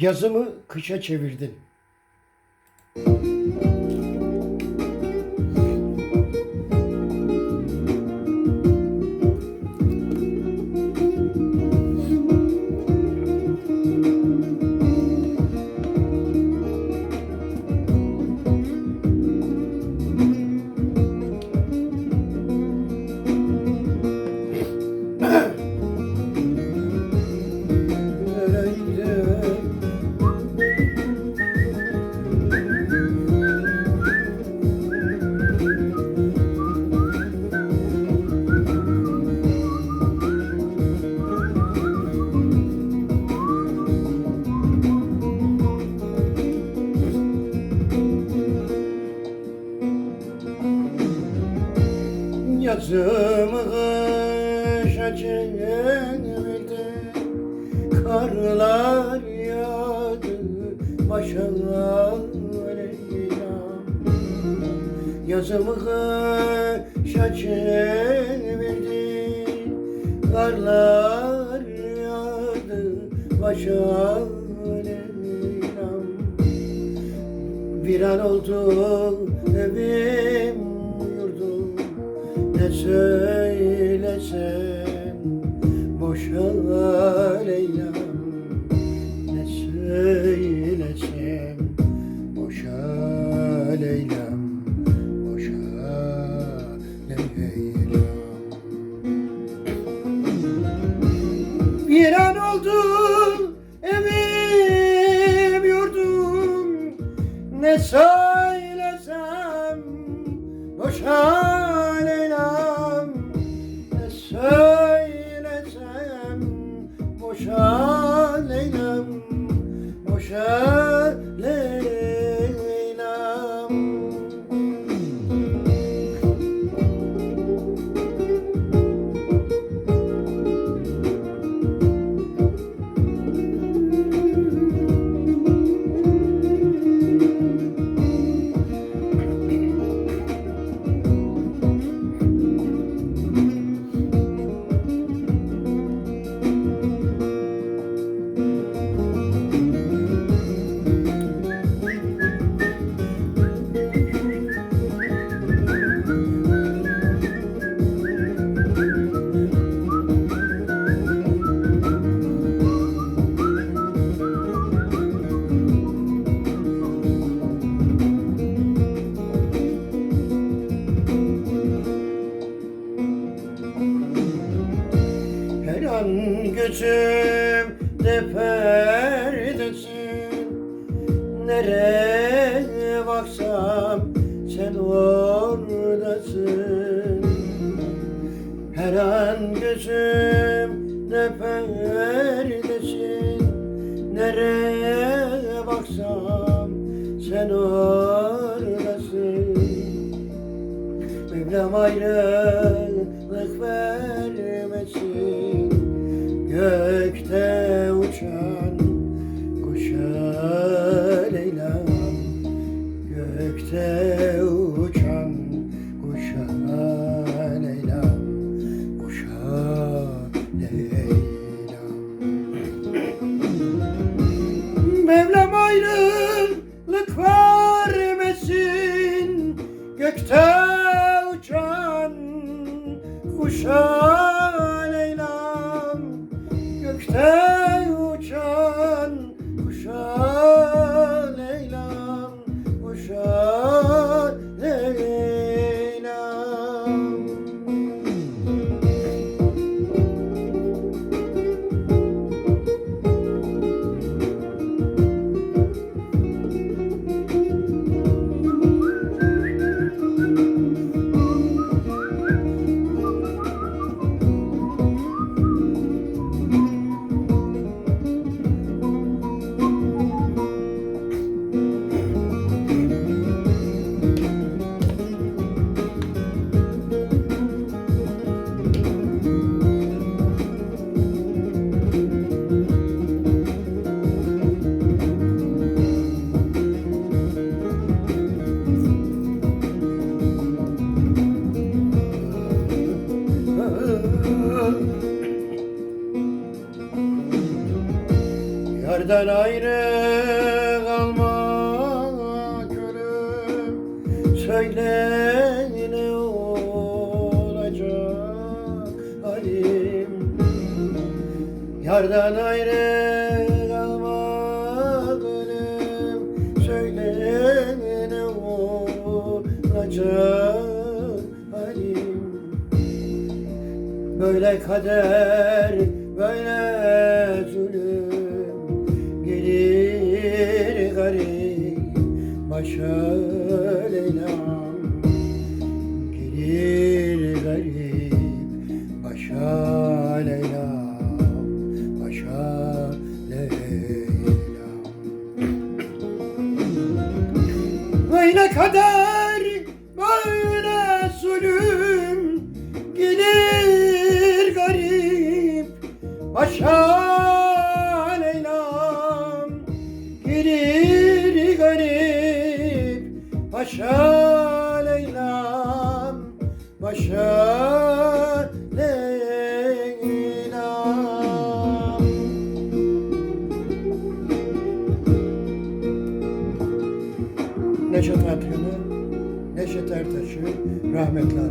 Yazımı kışa çevirdin. Yazımı kışa çevirdi Karlar yağdı başa Leyla'm Yazımı kışa çevirdi Karlar yağdı başa Leyla'm Viran oldu evim Ne söylesem boşa Leyla'm Ne söylesem boşa Leyla'm Boşa Leyla'm Bir an oldu evim yurdum. Ne söylesem boşa Boşa perdesin Nereye baksam sen oradasın. Her an gözümde perdesin. Nereye baksam sen oradasın. Mevlam ayrılık vermesin. Gökte uçan Gökte Yardan ayrı kalma gülüm. Söyle ne olacak halim? Yardan ayrı kalma gülüm. Söyle ne olacak halim? Böyle kader, böyle zulüm başa Leyla'm Gelir garip başa Leyla'm Başa Leyla'm Böyle kader, Gelir garip başa Gelir başa Leyla'm Başa Leyla'm Neşet Atkan'ı, Neşet Ertaş'ı efendim.